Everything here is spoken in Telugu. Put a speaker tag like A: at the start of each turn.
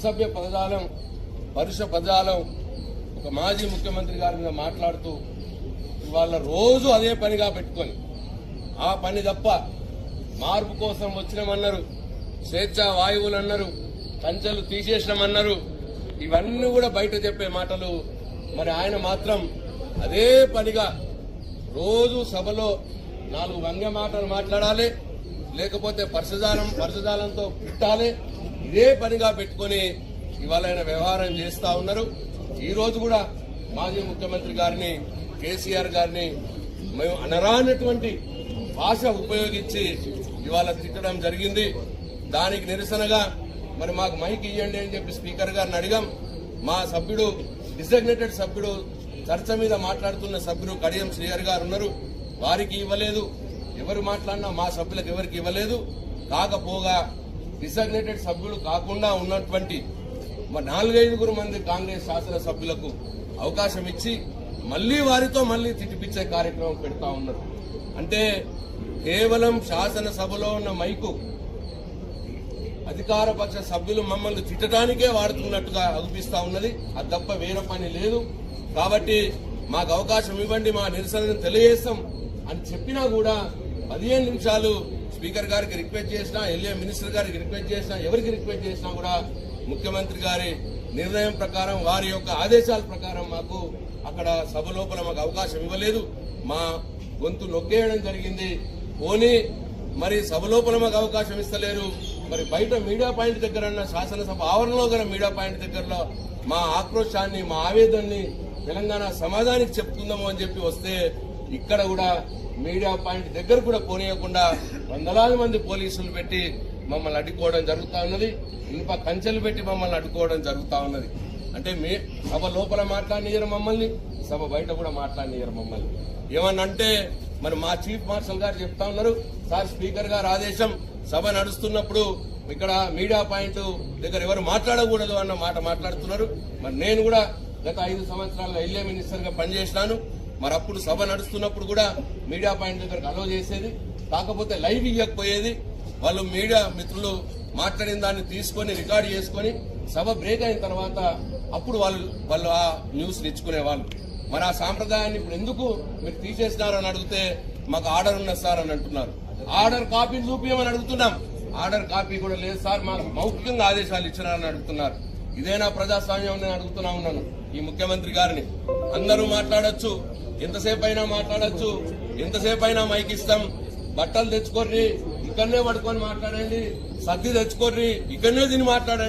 A: అసభ్య పదజాలం పరుష పదజాలం ఒక మాజీ ముఖ్యమంత్రి గారి మీద మాట్లాడుతూ ఇవాళ రోజు అదే పనిగా పెట్టుకొని ఆ పని తప్ప మార్పు కోసం వచ్చినామన్నారు స్వేచ్ఛ వాయువులు అన్నారు కంచెలు తీసేసినామన్నారు ఇవన్నీ కూడా బయట చెప్పే మాటలు. మరి ఆయన మాత్రం అదే పనిగా రోజు సభలో నాలుగు వంగ మాటలు మాట్లాడాలి లేకపోతే పరసజాలం పరసజాలంతో పుట్టాలి ఇదే పనిగా పెట్టుకొని ఇవాళ ఆయన వ్యవహారం చేస్తా ఉన్నారు. ఈ రోజు కూడా మాజీ ముఖ్యమంత్రి గారిని కేసీఆర్ గారిని మేము అనరానటువంటి భాష ఉపయోగించి ఇవాళ తిట్టడం జరిగింది. దానికి నిరసనగా మరి మాకు మైక్ ఇవ్వండి అని చెప్పి స్పీకర్ గారిని అడిగాం. మా సభ్యుడు డిసిగ్నేటెడ్ సభ్యుడు చర్చ మీద మాట్లాడుతున్న సభ్యుడు కడియం శ్రీహర్ గారు ఉన్నారు. వారికి ఇవ్వలేదు. ఎవరు మాట్లాడినా మా సభ్యులకు ఎవరికి ఇవ్వలేదు. కాకపోగా డిసగ్నేటెడ్ సభ్యులు కాకుండా ఉన్నటువంటి నాలుగైదుగురు మంది కాంగ్రెస్ శాసన సభ్యులకు అవకాశం ఇచ్చి మళ్ళీ వారితో మళ్ళీ తిట్టిపిచ్చే కార్యక్రమం పెడతా ఉన్నారు. అంటే కేవలం శాసనసభలో ఉన్న మైకు అధికార పక్ష సభ్యులు మమ్మల్ని తిట్టడానికే వాడుతున్నట్టుగా అనిపిస్తా ఉన్నది. అది తప్ప వేరే పని లేదు. కాబట్టి మాకు అవకాశం ఇవ్వండి మా నిరసనను తెలియజేస్తాం అని చెప్పినా కూడా పదిహేను నిమిషాలు స్పీకర్ గారికి రిక్వెస్ట్ చేసినా ఎల్ఏ మినిస్టర్ గారికి రిక్వెస్ట్ చేసినా ఎవరికి రిక్వెస్ట్ చేసినా కూడా ముఖ్యమంత్రి గారి నిర్ణయం ప్రకారం వారి యొక్క ఆదేశాల ప్రకారం మాకు అక్కడ సభ లోపల మాకు అవకాశం ఇవ్వలేదు. మా గొంతు నొక్కేయడం జరిగింది. పోనీ మరి సభ లోపల మాకు అవకాశం ఇస్తలేరు. మరి బయట మీడియా పాయింట్ దగ్గర ఉన్న శాసనసభ ఆవరణలో గల మీడియా పాయింట్ దగ్గరలో మా ఆక్రోశాన్ని మా ఆవేదనని తెలంగాణ సమాజానికి చెప్పుకుందాము అని చెప్పి వస్తే ఇక్కడ కూడా మీడియా పాయింట్ దగ్గర కూడా పోనీయకుండా వందలాది మంది పోలీసులు పెట్టి మమ్మల్ని అడ్డుకోవడం జరుగుతూ ఉన్నది. ఇనుప కంచెలు పెట్టి మమ్మల్ని అడ్డుకోవడం జరుగుతూ ఉన్నది. అంటే మీ సభ లోపల మాట్లాడినయ్యారు మమ్మల్ని సభ బయట కూడా మాట్లాడినయ్యారు మమ్మల్ని. ఏమన్నా అంటే మరి మా చీఫ్ మార్షల్ గారు చెప్తా ఉన్నారు సార్ స్పీకర్ గారు ఆదేశం సభ నడుస్తున్నప్పుడు ఇక్కడ మీడియా పాయింట్ దగ్గర ఎవరు మాట్లాడకూడదు అన్న మాట మాట్లాడుతున్నారు. మరి నేను కూడా గత ఐదు సంవత్సరాల్లో ఎల్ఏ మినిస్టర్గా పనిచేసినాను. మరి అప్పుడు సభ నడుస్తున్నప్పుడు కూడా మీడియా పాయింట్ దగ్గరకు అలో చేసేది కాకపోతే లైవ్ ఇవ్వకపోయేది వాళ్ళు మీడియా మిత్రులు మాట్లాడిన దాన్ని తీసుకొని రికార్డ్ చేసుకొని సభ బ్రేక్ అయిన తర్వాత అప్పుడు వాళ్ళు వాళ్ళు ఆ న్యూస్ ఇచ్చుకునే వాళ్ళు మరి ఆ సాంప్రదాయాన్ని ఇప్పుడు ఎందుకు మీరు తీసేసినారు అని అడిగితే మాకు ఆర్డర్ ఉన్నది సార్ అని అంటున్నారు. ఆర్డర్ కాపీ చూపించమని అడుగుతున్నాం. ఆర్డర్ కాపీ కూడా లేదు సార్ మాకు మౌఖికంగా ఆదేశాలు ఇచ్చినారని అడుగుతున్నారు. ఇదేనా ప్రజాస్వామ్యం నేను అడుగుతున్నా ఉన్నాను ఈ ముఖ్యమంత్రి గారిని. అందరూ మాట్లాడొచ్చు. ఎంతసేపు అయినా మాట్లాడొచ్చు ఎంతసేపు అయినా మైక్ ఇస్తాం. బట్టలు తెచ్చుకోర్రి ఇక్కడనే పడుకొని మాట్లాడండి. సర్ది తెచ్చుకోర్రి ఇక్కడనే తిని మాట్లాడండి.